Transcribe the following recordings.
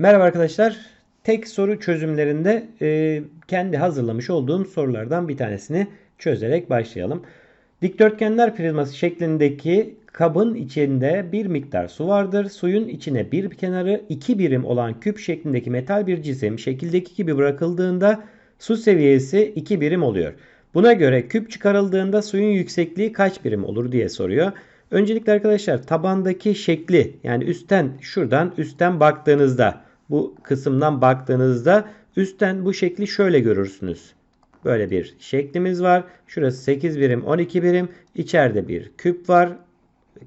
Merhaba arkadaşlar. Tek soru çözümlerinde e, kendi hazırlamış olduğum sorulardan bir tanesini çözerek başlayalım. Dikdörtgenler prizması şeklindeki kabın içinde bir miktar su vardır. Suyun içine bir kenarı iki birim olan küp şeklindeki metal bir cisim şekildeki gibi bırakıldığında su seviyesi 2 birim oluyor. Buna göre küp çıkarıldığında suyun yüksekliği kaç birim olur diye soruyor. Öncelikle arkadaşlar tabandaki şekli yani üstten şuradan üstten baktığınızda bu kısımdan baktığınızda üstten bu şekli şöyle görürsünüz. Böyle bir şeklimiz var. Şurası 8 birim 12 birim. İçeride bir küp var.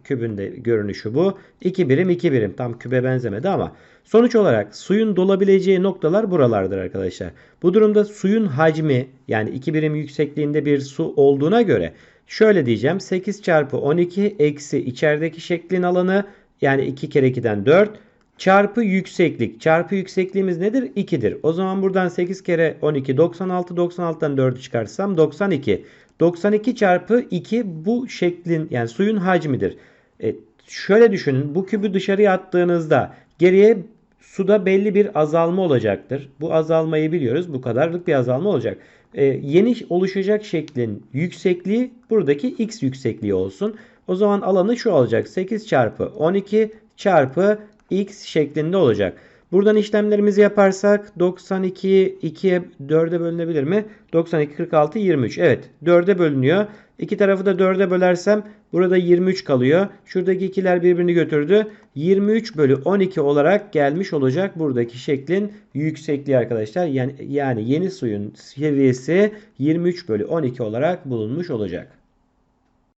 Kübün de görünüşü bu. 2 birim 2 birim. Tam kübe benzemedi ama sonuç olarak suyun dolabileceği noktalar buralardır arkadaşlar. Bu durumda suyun hacmi yani 2 birim yüksekliğinde bir su olduğuna göre şöyle diyeceğim. 8 çarpı 12 eksi içerideki şeklin alanı yani 2 kere 2'den 4 çarpı yükseklik. Çarpı yüksekliğimiz nedir? 2'dir. O zaman buradan 8 kere 12 96. 96'dan 4'ü çıkarsam 92. 92 çarpı 2 bu şeklin yani suyun hacmidir. E, şöyle düşünün. Bu kübü dışarıya attığınızda geriye suda belli bir azalma olacaktır. Bu azalmayı biliyoruz. Bu kadarlık bir azalma olacak. E, yeni oluşacak şeklin yüksekliği buradaki x yüksekliği olsun. O zaman alanı şu olacak. 8 çarpı 12 çarpı x şeklinde olacak. Buradan işlemlerimizi yaparsak 92 2'ye 4'e bölünebilir mi? 92 46 23. Evet 4'e bölünüyor. İki tarafı da 4'e bölersem burada 23 kalıyor. Şuradaki ikiler birbirini götürdü. 23 bölü 12 olarak gelmiş olacak buradaki şeklin yüksekliği arkadaşlar. Yani, yani yeni suyun seviyesi 23 bölü 12 olarak bulunmuş olacak.